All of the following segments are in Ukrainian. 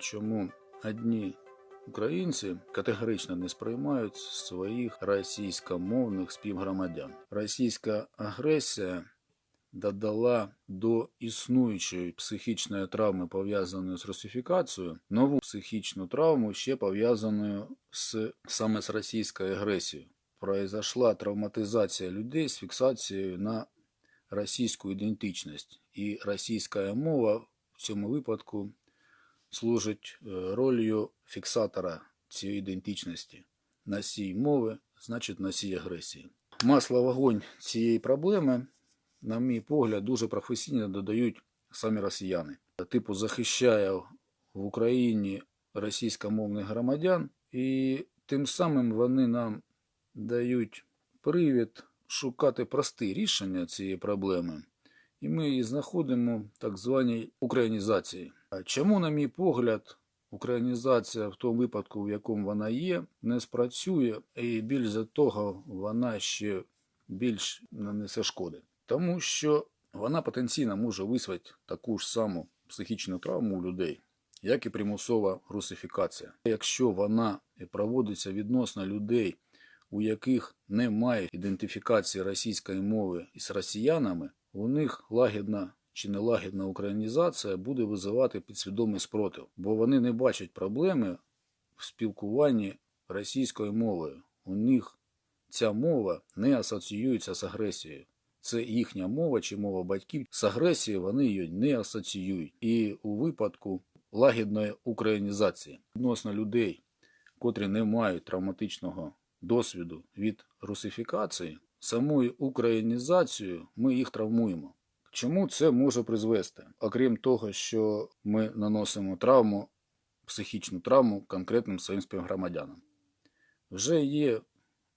чому одні українці категорично не сприймають своїх російськомовних співгромадян. Російська агресія додала до існуючої психічної травми, пов'язаної з русифікацією, нову психічну травму, ще пов'язану з саме з російською агресією. Произошла травматизація людей з фіксацією на російську ідентичність, і російська мова в цьому випадку служить е, ролью фіксатора цієї ідентичності. Носій мови, значить носій агресії. Масло вогонь цієї проблеми, на мій погляд, дуже професійно додають самі росіяни. Типу захищає в Україні російськомовних громадян, і тим самим вони нам дають привід шукати прості рішення цієї проблеми, і ми її знаходимо в так званій українізації. Чому, на мій погляд, українізація в тому випадку, в якому вона є, не спрацює, і більш за того, вона ще більш нанесе шкоди? Тому що вона потенційно може визвати таку ж саму психічну травму у людей, як і примусова русифікація. Якщо вона проводиться відносно людей, у яких немає ідентифікації російської мови із росіянами, у них лагідна чи нелагідна українізація буде визивати підсвідомий спротив, бо вони не бачать проблеми в спілкуванні російською мовою. У них ця мова не асоціюється з агресією. Це їхня мова чи мова батьків. З агресією вони її не асоціюють. І у випадку лагідної українізації відносно людей, котрі не мають травматичного досвіду від русифікації, самою українізацією ми їх травмуємо. Чому це може призвести? Окрім того, що ми наносимо травму, психічну травму конкретним своїм співгромадянам. Вже є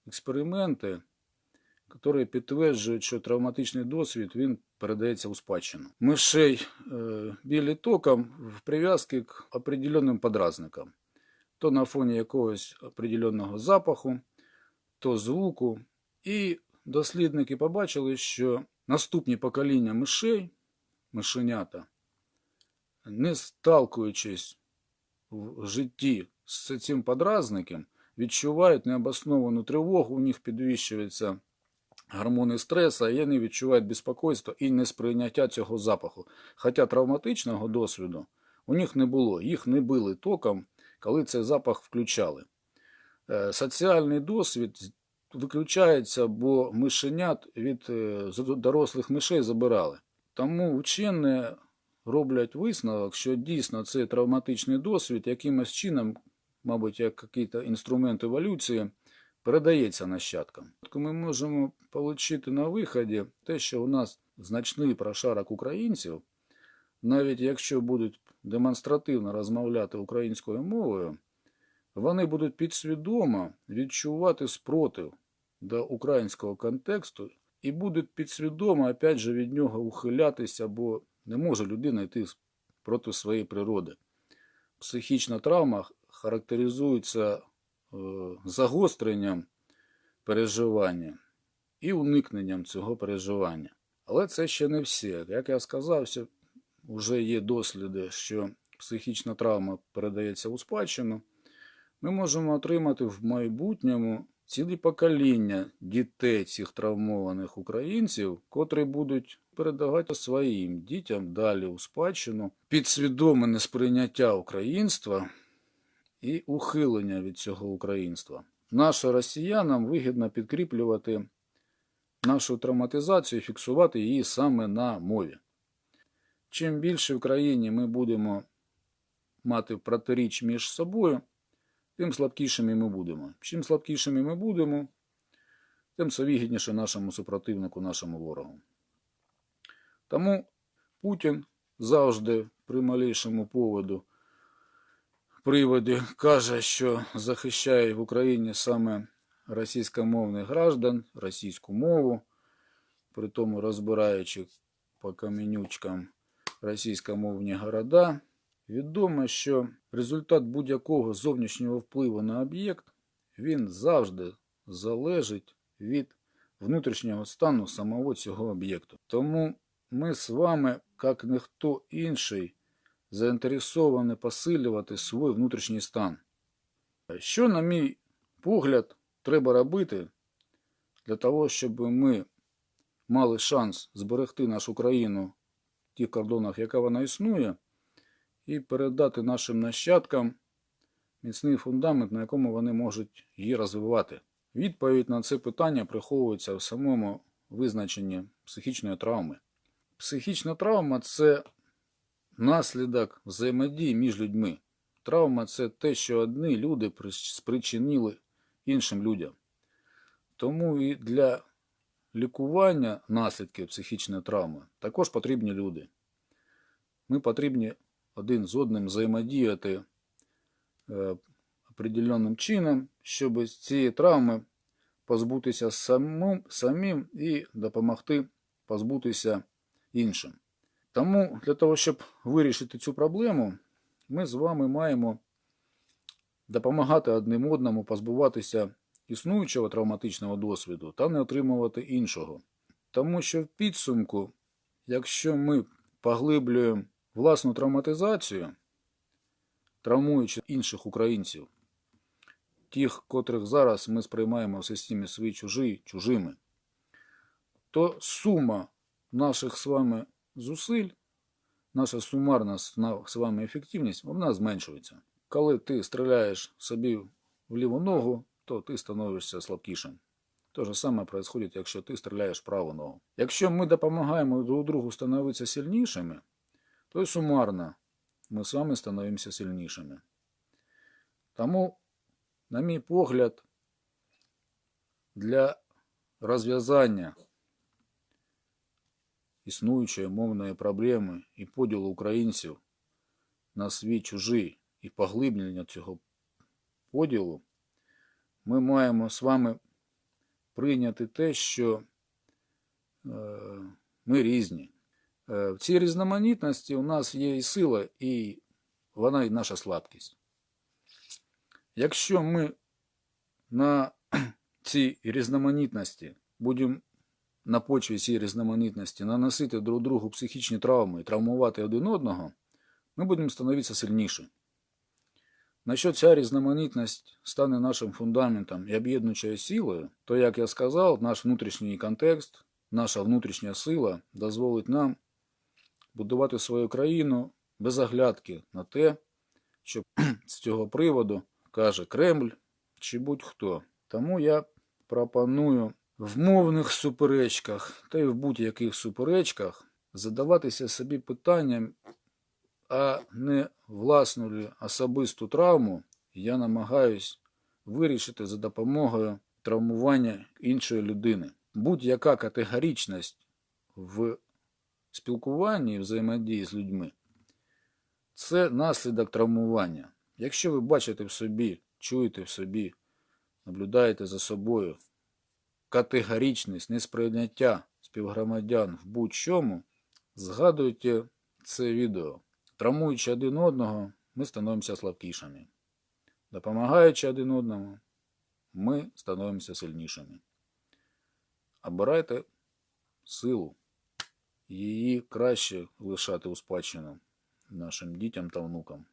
експерименти, які підтверджують, що травматичний досвід він передається у спадщину. Мишей е, білі током в прив'язки к определенним подразникам. То на фоні якогось определенного запаху, то звуку. І дослідники побачили, що наступні покоління мишей, мишенята, не сталкуючись в житті з цим подразником, відчувають необосновану тривогу, у них підвищуються гормони стресу, і вони відчувають безпокойство і несприйняття цього запаху. Хоча травматичного досвіду у них не було, їх не били током, коли цей запах включали. Е, Соціальний досвід виключається, бо мишенят від е, дорослих мишей забирали. Тому вчені роблять висновок, що дійсно цей травматичний досвід якимось чином, мабуть, як якийсь інструмент еволюції, передається нащадкам. Ми можемо отримати на виході те, що у нас значний прошарок українців, навіть якщо будуть демонстративно розмовляти українською мовою, вони будуть підсвідомо відчувати спротив до українського контексту і будуть підсвідомо опять же, від нього ухилятися, бо не може людина йти проти своєї природи. Психічна травма характеризується е, загостренням переживання і уникненням цього переживання. Але це ще не все. Як я сказав, вже є досліди, що психічна травма передається у спадщину. Ми можемо отримати в майбутньому цілі покоління дітей цих травмованих українців, котрі будуть передавати своїм дітям далі у спадщину підсвідоме несприйняття українства і ухилення від цього українства. Нашим росіянам вигідно підкріплювати нашу травматизацію і фіксувати її саме на мові. Чим більше в країні ми будемо мати протиріч між собою, тим слабкішими ми будемо. Чим слабкішими ми будемо, тим це вигідніше нашому супротивнику, нашому ворогу. Тому Путін завжди при малейшому поводу приводі каже, що захищає в Україні саме російськомовних граждан, російську мову, при тому розбираючи по каменючкам російськомовні города. Відомо, що результат будь-якого зовнішнього впливу на об'єкт він завжди залежить від внутрішнього стану самого цього об'єкту. Тому ми з вами, як ніхто інший, заінтересовані посилювати свій внутрішній стан. Що, на мій погляд, треба робити для того, щоб ми мали шанс зберегти нашу країну в тих кордонах, яка вона існує, і передати нашим нащадкам міцний фундамент, на якому вони можуть її розвивати. Відповідь на це питання приховується в самому визначенні психічної травми. Психічна травма це наслідок взаємодії між людьми. Травма це те, що одні люди спричинили іншим людям. Тому і для лікування наслідків психічної травми також потрібні люди. Ми потрібні один з одним взаємодіяти е, определенним чином, щоб з цієї травми позбутися самим, самим і допомогти позбутися іншим. Тому для того, щоб вирішити цю проблему, ми з вами маємо допомагати одним одному позбуватися існуючого травматичного досвіду та не отримувати іншого. Тому що в підсумку, якщо ми поглиблюємо власну травматизацію, травмуючи інших українців, тих, котрих зараз ми сприймаємо в системі свої чужі чужими, то сума наших з вами зусиль, наша сумарна з вами ефективність, вона зменшується. Коли ти стріляєш собі в ліву ногу, то ти становишся слабкішим. Те ж саме відбувається, якщо ти стріляєш праву ногу. Якщо ми допомагаємо друг другу становитися сильнішими, то й сумарно ми вами становимося сильнішими. Тому, на мій погляд, для розв'язання існуючої мовної проблеми і поділу українців на свій чужий і поглиблення цього поділу, ми маємо з вами прийняти те, що е, ми різні. В цій різноманітності у нас є і сила, і вона і наша слабкість. Якщо ми на цій різноманітності будемо на почві цієї різноманітності наносити друг другу психічні травми і травмувати один одного, ми будемо становитися сильніші. На що ця різноманітність стане нашим фундаментом і об'єднуючою силою, то, як я сказав, наш внутрішній контекст, наша внутрішня сила дозволить нам будувати свою країну без оглядки на те, що з цього приводу каже Кремль чи будь-хто. Тому я пропоную в мовних суперечках та й в будь-яких суперечках задаватися собі питанням, а не власну особисту травму я намагаюсь вирішити за допомогою травмування іншої людини. Будь-яка категоричність в спілкуванні і взаємодії з людьми це наслідок травмування. Якщо ви бачите в собі, чуєте в собі, наблюдаєте за собою категоричність, несприйняття співгромадян в будь-чому, згадуйте це відео. Травмуючи один одного, ми становимося слабкішими. Допомагаючи один одному, ми становимося сильнішими. Обирайте силу. Її краще лишати у спадщину нашим дітям та внукам.